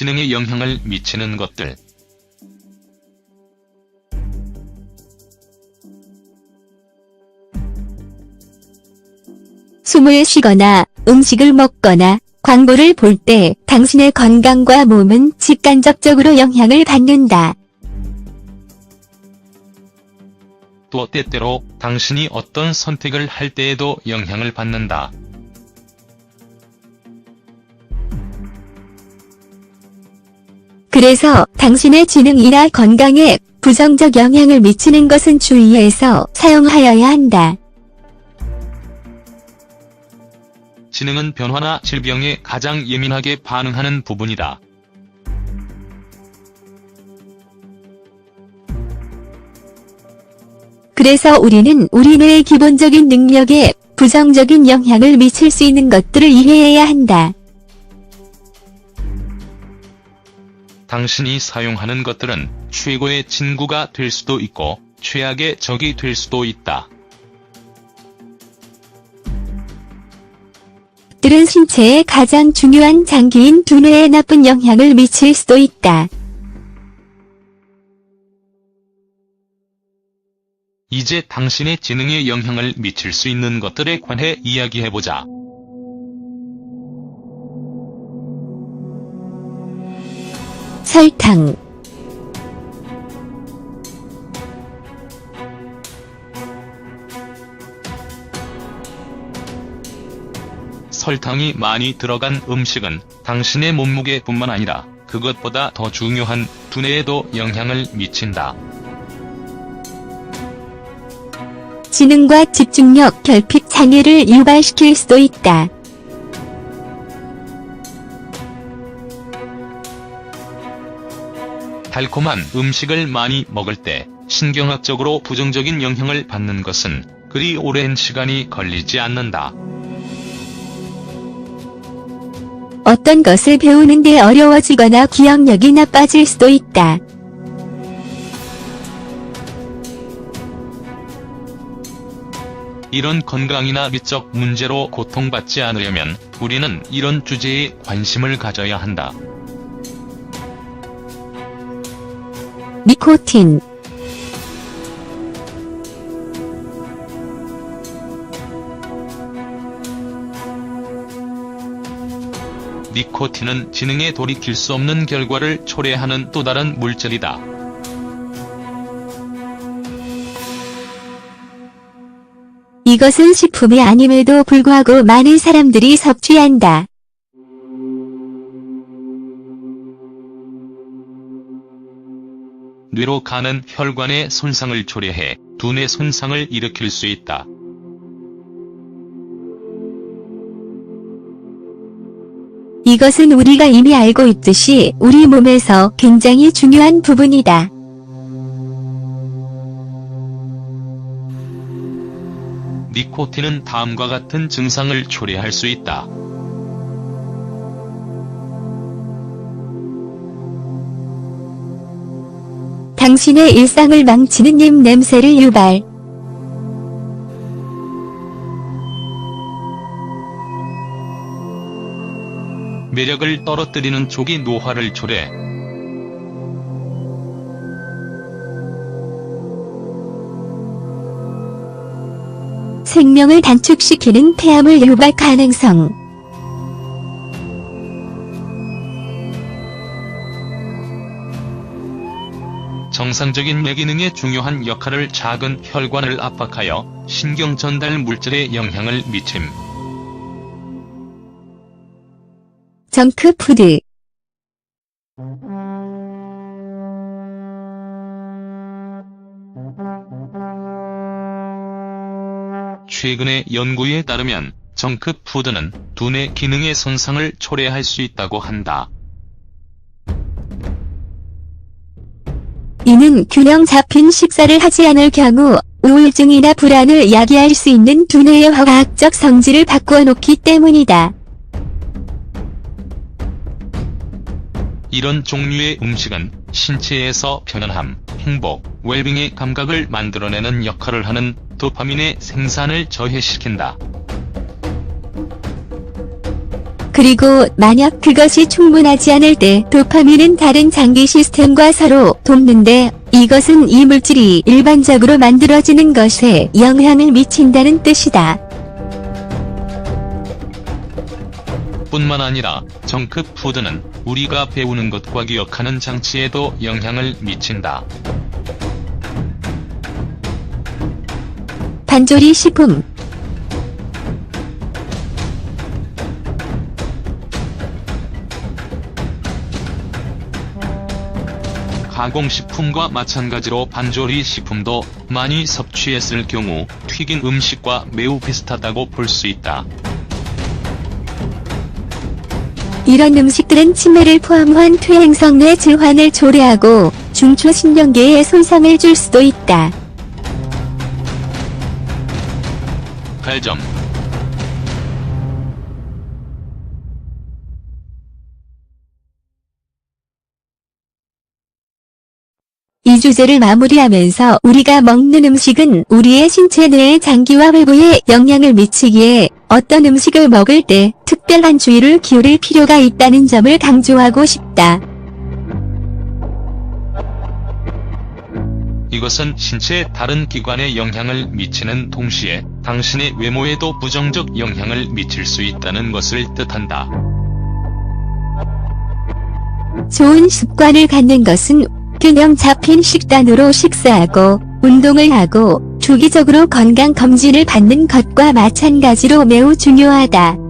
지능에 영향을 미치는 것들. 숨을 쉬거나 음식을 먹거나 광고를 볼 때 당신의 건강과 몸은 직간접적으로 영향을 받는다. 또 때때로 당신이 어떤 선택을 할 때에도 영향을 받는다. 그래서 당신의 지능이나 건강에 부정적 영향을 미치는 것은 주의해서 사용하여야 한다. 지능은 변화나 질병에 가장 예민하게 반응하는 부분이다. 그래서 우리는 우리 뇌의 기본적인 능력에 부정적인 영향을 미칠 수 있는 것들을 이해해야 한다. 당신이 사용하는 것들은 최고의 친구가 될 수도 있고 최악의 적이 될 수도 있다. 들은 신체에 가장 중요한 장기인 두뇌에 나쁜 영향을 미칠 수도 있다. 이제 당신의 지능에 영향을 미칠 수 있는 것들에 관해 이야기해보자. 설탕, 설탕이 많이 들어간 음식은 당신의 몸무게뿐만 아니라 그것보다 더 중요한 두뇌에도 영향을 미친다. 지능과 집중력 결핍 장애를 유발시킬 수도 있다. 달콤한 음식을 많이 먹을 때 신경학적으로 부정적인 영향을 받는 것은 그리 오랜 시간이 걸리지 않는다. 어떤 것을 배우는데 어려워지거나 기억력이 나빠질 수도 있다. 이런 건강이나 미적 문제로 고통받지 않으려면 우리는 이런 주제에 관심을 가져야 한다. 니코틴, 니코틴은 지능에 돌이킬 수 없는 결과를 초래하는 또 다른 물질이다. 이것은 식품이 아님에도 불구하고 많은 사람들이 섭취한다. 뇌로 가는 혈관의 손상을 초래해 두뇌 손상을 일으킬 수 있다. 이것은 우리가 이미 알고 있듯이 우리 몸에서 굉장히 중요한 부분이다. 니코틴은 다음과 같은 증상을 초래할 수 있다. 당신의 일상을 망치는 입 냄새를 유발. 매력을 떨어뜨리는 족이 노화를 초래. 생명을 단축시키는 폐암을 유발 가능성. 정상적인 뇌 기능에 중요한 역할을 작은 혈관을 압박하여 신경 전달 물질에 영향을 미침. 정크푸드. 최근의 연구에 따르면 정크푸드는 두뇌 기능의 손상을 초래할 수 있다고 한다. 이는 균형 잡힌 식사를 하지 않을 경우 우울증이나 불안을 야기할 수 있는 두뇌의 화학적 성질을 바꾸어 놓기 때문이다. 이런 종류의 음식은 신체에서 편안함, 행복, 웰빙의 감각을 만들어내는 역할을 하는 도파민의 생산을 저해시킨다. 그리고 만약 그것이 충분하지 않을 때 도파민은 다른 장기 시스템과 서로 돕는데 이것은 이 물질이 일반적으로 만들어지는 것에 영향을 미친다는 뜻이다. 뿐만 아니라 정크 푸드는 우리가 배우는 것과 기억하는 장치에도 영향을 미친다. 반조리 식품 가공식품과 마찬가지로 반조리 식품도 많이 섭취했을 경우 튀긴 음식과 매우 비슷하다고 볼 수 있다. 이런 음식들은 치매를 포함한 퇴행성 뇌 질환을 초래하고 중추 신경계에 손상을 줄 수도 있다. 8점. 이 주제를 마무리하면서 우리가 먹는 음식은 우리의 신체 내의 장기와 회부에 영향을 미치기에 어떤 음식을 먹을 때 특별한 주의를 기울일 필요가 있다는 점을 강조하고 싶다. 이것은 신체의 다른 기관에 영향을 미치는 동시에 당신의 외모에도 부정적 영향을 미칠 수 있다는 것을 뜻한다. 좋은 습관을 갖는 것은 균형 잡힌 식단으로 식사하고 운동을 하고 주기적으로 건강 검진을 받는 것과 마찬가지로 매우 중요하다.